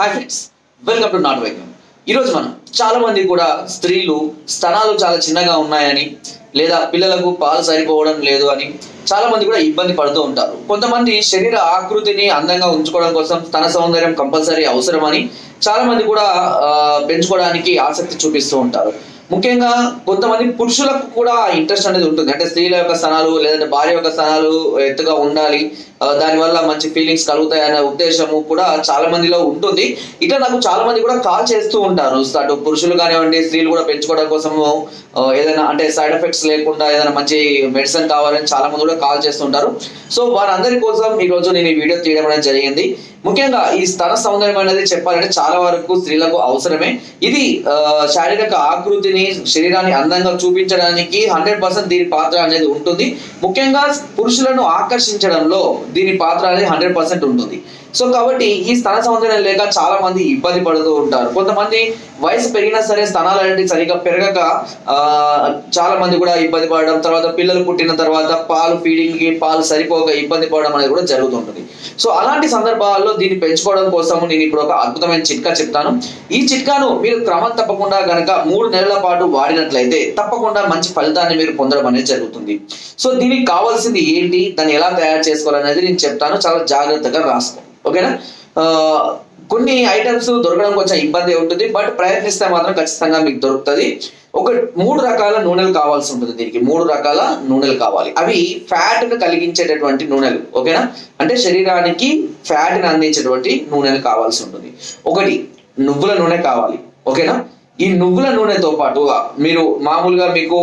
Hi friends welcome to నాట్ వైద్యం ఈరోజు మనం చాలా మంది కూడా స్త్రీలు స్తనాలు చాలా చిన్నగా ఉన్నాయని లేదా పిల్లలకు పాలు సరిపోవడం లేదు అని చాలా మంది కూడా ఇబ్బంది పడుతూ ఉంటారు. కొంతమంది శరీర ఆకృతిని అందంగా ఉంచుకోవడం కోసం స్తన సౌందర్యం కంపల్సరీ అవసరమని చాలా మంది కూడా పెంచుకోవడానికి ఆసక్తి చూపిస్తూ ఉంటారు. ముఖ్యంగా కొంతమంది పురుషులకు కూడా ఇంట్రెస్ట్ అనేది ఉంటుంది. అంటే స్త్రీల యొక్క స్థానాలు లేదంటే భార్య యొక్క స్థానాలు ఎత్తుగా ఉండాలి దానివల్ల మంచి ఫీలింగ్స్ కలుగుతాయి అనే ఉద్దేశము కూడా చాలా మందిలో ఉంటుంది. ఇట్లా నాకు చాలా మంది కూడా కాల్ చేస్తూ ఉంటారు. అటు పురుషులు కానివ్వండి స్త్రీలు కూడా పెంచుకోవడం కోసం ఏదైనా అంటే సైడ్ ఎఫెక్ట్స్ లేకుండా ఏదైనా మంచి మెడిసిన్ కావాలని చాలా మంది కూడా కాల్ చేస్తుంటారు సో వారందరి కోసం ఈ రోజు నేను ఈ వీడియో తీయడం అనేది జరిగింది. ముఖ్యంగా ఈ స్తన సౌందర్యం అనేది చెప్పాలంటే చాలా వరకు స్త్రీలకు అవసరమే. ఇది శారీరక ఆకృతిని శరీరాన్ని అందంగా చూపించడానికి హండ్రెడ్ పర్సెంట్ దీని పాత్ర అనేది ఉంటుంది. ముఖ్యంగా పురుషులను ఆకర్షించడంలో దీని పాత్ర అనేది హండ్రెడ్ పర్సెంట్ ఉంటుంది. సో కాబట్టి ఈ స్థన సౌందర్యం లేక చాలా మంది ఇబ్బంది పడుతూ ఉంటారు. కొంతమంది వయసు పెరిగినా సరే స్తనాలు అనేవి సరిగా పెరగక ఆ, చాలా మంది కూడా ఇబ్బంది పడడం తర్వాత పిల్లలు పుట్టిన తర్వాత పాలు ఫీడింగ్కి పాలు సరిపోక ఇబ్బంది పడడం అనేది కూడా జరుగుతుంటుంది. సో అలాంటి సందర్భాల్లో దీన్ని పెంచుకోవడం కోసం నేను ఇప్పుడు ఒక అద్భుతమైన చిట్కా చెప్తాను. ఈ చిట్కాను మీరు క్రమం తప్పకుండా గనక మూడు నెలల పాటు వాడినట్లయితే తప్పకుండా మంచి ఫలితాన్ని మీరు పొందడం అనేది జరుగుతుంది. సో దీనికి కావాల్సింది ఏంటి? దాన్ని ఎలా తయారు చేసుకోవాలనేది నేను చెప్తాను. చాలా జాగ్రత్తగా రాసుకోండి ఓకేనా? కొన్ని ఐటమ్స్ దొరకడం కొంచెం ఇబ్బంది ఉంటుంది బట్ ప్రయత్నిస్తే మాత్రం ఖచ్చితంగా మీకు దొరుకుతుంది. ఒక మూడు రకాల నూనెలు కావాల్సి ఉంటుంది దీనికి. మూడు రకాల నూనెలు కావాలి. అవి ఫ్యాట్ను కలిగించేటటువంటి నూనెలు ఓకేనా? అంటే శరీరానికి ఫ్యాట్ని అందించేటువంటి నూనెలు కావాల్సి ఉంటుంది. ఒకటి నువ్వుల నూనె కావాలి ఓకేనా? ఈ నువ్వుల నూనెతో పాటుగా మీరు మామూలుగా మీకు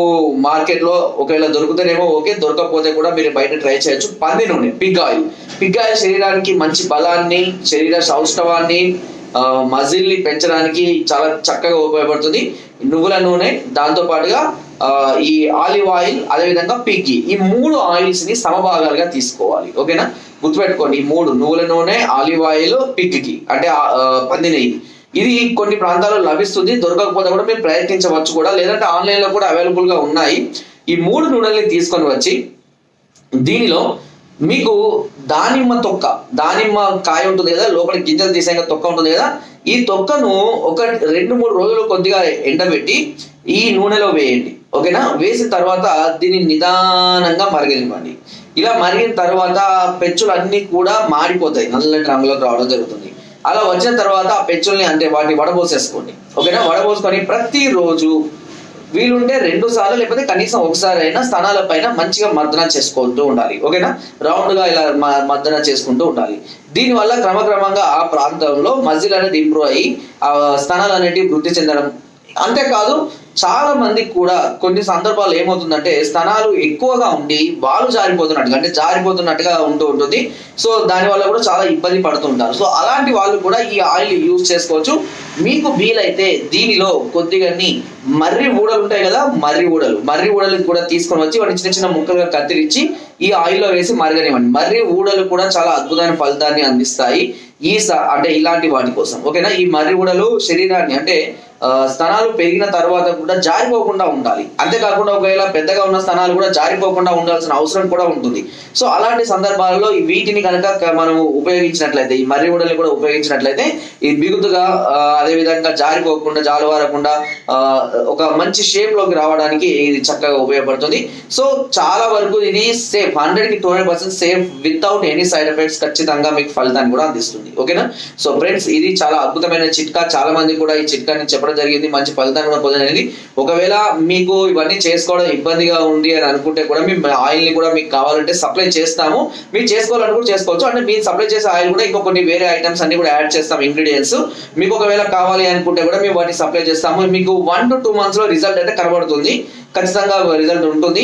మార్కెట్లో ఒకవేళ దొరుకుతేనేమో ఓకే దొరకకపోతే కూడా మీరు బయట ట్రై చేయొచ్చు. పంది నూనె పిగ్ ఆయిల్ పిగ్ ఆయిల్ శరీరానికి మంచి బలాన్ని శరీర సౌష్ఠవాన్ని మజిల్ని పెంచడానికి చాలా చక్కగా ఉపయోగపడుతుంది. నువ్వుల నూనె దాంతో పాటుగా ఈ ఆలివ్ ఆయిల్ అదేవిధంగా పిగ్గి ఈ మూడు ఆయిల్స్ని సమభాగాలుగా తీసుకోవాలి. ఓకేనా? గుర్తుపెట్టుకోండి ఈ మూడు నువ్వుల నూనె ఆలివ్ ఆయిల్ పిగ్కి అంటే పంది నెయ్యి. ఇది కొన్ని ప్రాంతాల్లో లభిస్తుంది దొరకకపోతే కూడా మీరు ప్రయత్నించవచ్చు కూడా. లేదంటే ఆన్లైన్లో కూడా అవైలబుల్గా ఉన్నాయి. ఈ మూడు నూనెల్ని తీసుకొని వచ్చి దీనిలో మీకు దానిమ్మ తొక్క దానిమ్మ కాయ ఉంటుంది కదా లోపల గింజలు తీసాక తొక్క ఉంటుంది కదా ఈ తొక్కను ఒక రెండు మూడు రోజులు కొద్దిగా ఎండబెట్టి ఈ నూనెలో వేయండి. ఓకేనా? వేసిన తర్వాత దీన్ని నిదానంగా మరగనివ్వండి ఇలా మరిగిన తర్వాత పెచ్చులు అన్ని కూడా మాడిపోతాయి నల్లటి రంగులోకి రావడం జరుగుతుంది. అలా వచ్చిన తర్వాత ఆ పెచ్చుల్ని అంటే వాటిని వడబోసేసుకోండి. ఓకేనా? వడబోసుకొని ప్రతిరోజు వీలుంటే రెండు సార్లు లేకపోతే కనీసం ఒకసారి అయినా స్థానాల పైన మంచిగా మర్దన చేసుకుంటూ ఉండాలి. ఓకేనా? రౌండ్గా ఇలా మ- మర్దన చేసుకుంటూ ఉండాలి. దీనివల్ల క్రమక్రమంగా ఆ ప్రాంతంలో మజిల్ అనేది ఇంప్రూవ్ అయ్యి ఆ స్థానాలు అనేటివి వృద్ధి చెందడం అంతేకాదు చాలా మందికి కూడా కొన్ని సందర్భాలు ఏమవుతుందంటే స్థనాలు ఎక్కువగా ఉండి వాళ్ళు జారిపోతున్నట్టుగా అంటే జారిపోతున్నట్టుగా ఉంటూ ఉంటుంది. సో దాని వల్ల కూడా చాలా ఇబ్బంది పడుతుంటారు సో అలాంటి వాళ్ళు కూడా ఈ ఆయిల్ యూజ్ చేసుకోవచ్చు. మీకు వీలైతే దీనిలో కొద్దిగా మర్రి ఊడలు ఉంటాయి కదా మర్రి ఊడలు. మర్రి ఊడలు కూడా తీసుకొని వచ్చి వాటిని చిన్న చిన్న ముక్కలుగా కత్తిరించి ఈ ఆయిల్లో వేసి మరగనివ్వండి. మర్రి ఊడలు కూడా చాలా అద్భుతమైన ఫలితాన్ని అందిస్తాయి ఈ అంటే ఇలాంటి వాటి కోసం. ఓకేనా? ఈ మర్రి ఊడలు శరీరాన్ని అంటే ఆ, స్తనాలు పెరిగిన తర్వాత కాకుండా జారిపోకుండా ఉండాలి. అంతేకాకుండా ఒకవేళ పెద్దగా ఉన్న స్థానాలు కూడా జారిపోకుండా ఉండాల్సిన అవసరం కూడా ఉంటుంది. సో అలాంటి సందర్భాల్లో వీటిని కనుక మనం ఉపయోగించినట్లయితే ఈ మర్రి ఉడల్ని కూడా ఉపయోగించినట్లయితే ఈ బిగుతుగా అదేవిధంగా అదే విధంగా జారిపోకుండా జాలువారకుండా ఒక మంచి షేప్లోకి రావడానికి ఇది చక్కగా ఉపయోగపడుతుంది. సో చాలా వరకు ఇది సేఫ్ హండ్రెడ్కి two hundred percent safe without any side effects ఖచ్చితంగా మీకు ఫలితాన్ని కూడా అందిస్తుంది. ఓకేనా? సో ఫ్రెండ్స్ ఇది చాలా అద్భుతమైన చిట్కా. చాలా మంది కూడా ఈ చిట్కాని చెప్పడం జరిగింది. మంచి ఫలితాన్ని కూడా పొందడానికి ఒకవేళ మీకు ఇవన్నీ చేసుకోవడం ఇబ్బందిగా ఉంది అని అనుకుంటే కూడా మేము ఆయిల్ని కూడా మీకు కావాలంటే సప్లై చేస్తాము. మీరు చేసుకోవాలనుకుంటే చేసుకోవచ్చు. అంటే మీరు సప్లై చేసే ఆయిల్ కూడా ఇంకా కొన్ని వేరే ఐటమ్స్ అన్ని కూడా యాడ్ చేస్తాం ఇంగ్రీడియంట్స్ మీకు ఒకవేళ కావాలి అనుకుంటే కూడా మేము వాటిని సప్లై చేస్తాము. మీకు వన్ టు టూ మంత్స్లో రిజల్ట్ అయితే కనబడుతుంది. ఖచ్చితంగా రిజల్ట్ ఉంటుంది.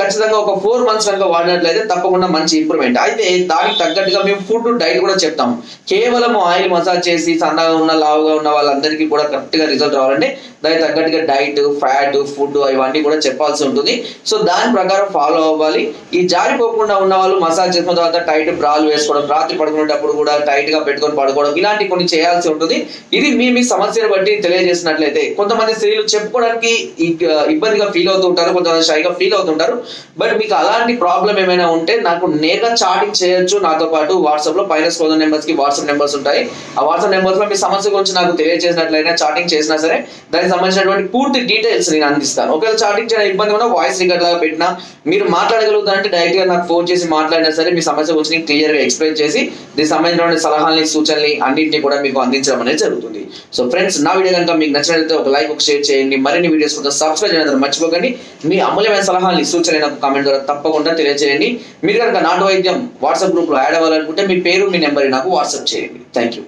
ఖచ్చితంగా ఒక ఫోర్ మంత్స్ కనుక వాడినట్లయితే తప్పకుండా మంచి ఇంప్రూవ్మెంట్ అయితే దానికి తగ్గట్టుగా మేము ఫుడ్ డైట్ కూడా చెప్తాము. కేవలం ఆయిల్ మసాజ్ చేసి సన్నగా ఉన్న లావుగా ఉన్న వాళ్ళందరికీ కూడా కరెక్ట్గా రిజల్ట్ రావాలంటే దానికి తగ్గట్టుగా డైట్ ఫ్యాట్ ఫుడ్ ఇవన్నీ కూడా చెప్పాల్సి ఉంటుంది. సో దాని ప్రకారం ఫాలో అవ్వాలి. ఈ జారిపోకుండా ఉన్న వాళ్ళు మసాజ్ చేసిన తర్వాత టైట్ బ్రాలు వేసుకోవడం రాత్రి పడుకునేటప్పుడు కూడా టైట్గా పెట్టుకొని పడుకోవడం ఇలాంటి కొన్ని చేయాల్సి ఉంటుంది. ఇది మీ మీ సమస్యను బట్టి తెలియజేసినట్లయితే కొంతమంది స్త్రీలు చెప్పుకోవడానికి ఇబ్బందిగా గా ఫీల్ అవుతూ ఉంటారు కొంతమంది షైగా ఫీల్ అవుతుంటారు బట్ మీకు అలాంటి ప్రాబ్లం ఏమైనా ఉంటే నాకు నేరుగా చాటింగ్ చేయొచ్చు. నాతో పాటు వాట్సాప్లో పైన స్కోదర్ నెంబర్స్కి వాట్సాప్ నెంబర్స్ ఉంటాయి. ఆ వాట్సాప్ నెంబర్స్లో మీ సమస్య గురించి నాకు తెలియజేసినట్లయినా చాటింగ్ చేసినా సరే దానికి సంబంధించినటువంటి పూర్తి డీటెయిల్స్ నేను అందిస్తాను. ఒకవేళ చాటింగ్ చేయడం ఇబ్బంది ఉన్నా వాయిస్ రికార్డ్ లాగా పెట్టినా మీరు మాట్లాడగలుగుతారంటే డైరెక్ట్గా నాకు ఫోన్ చేసి మాట్లాడినా సరే మీ సమస్య గురించి నేను క్లియర్గా ఎక్స్ప్లెయిన్ చేసి దీనికి సంబంధించిన సలహాలని సూచనలు అన్నింటినీ కూడా మీకు అందించడం అనేది జరుగుతుంది. సో ఫ్రెండ్స్ నా వీడియో కనుక మీకు నచ్చినట్లయితే ఒక లైక్ ఒక షేర్ చేయండి. మరిన్ని వీడియోస్ కోసం సబ్స్క్రైబ్ చేయడం మర్చిపోకండి మీ అమూల్యమైన సలహాలు సూచనలు నాకు కామెంట్ ద్వారా తప్పకుండా తెలియజేయండి మీరు కనుక నాటు వైద్యం వాట్సాప్ గ్రూప్లో యాడ్ అవ్వాలనుకుంటే మీ పేరు మీ నెంబర్ నాకు వాట్సాప్ చేయండి. Thank you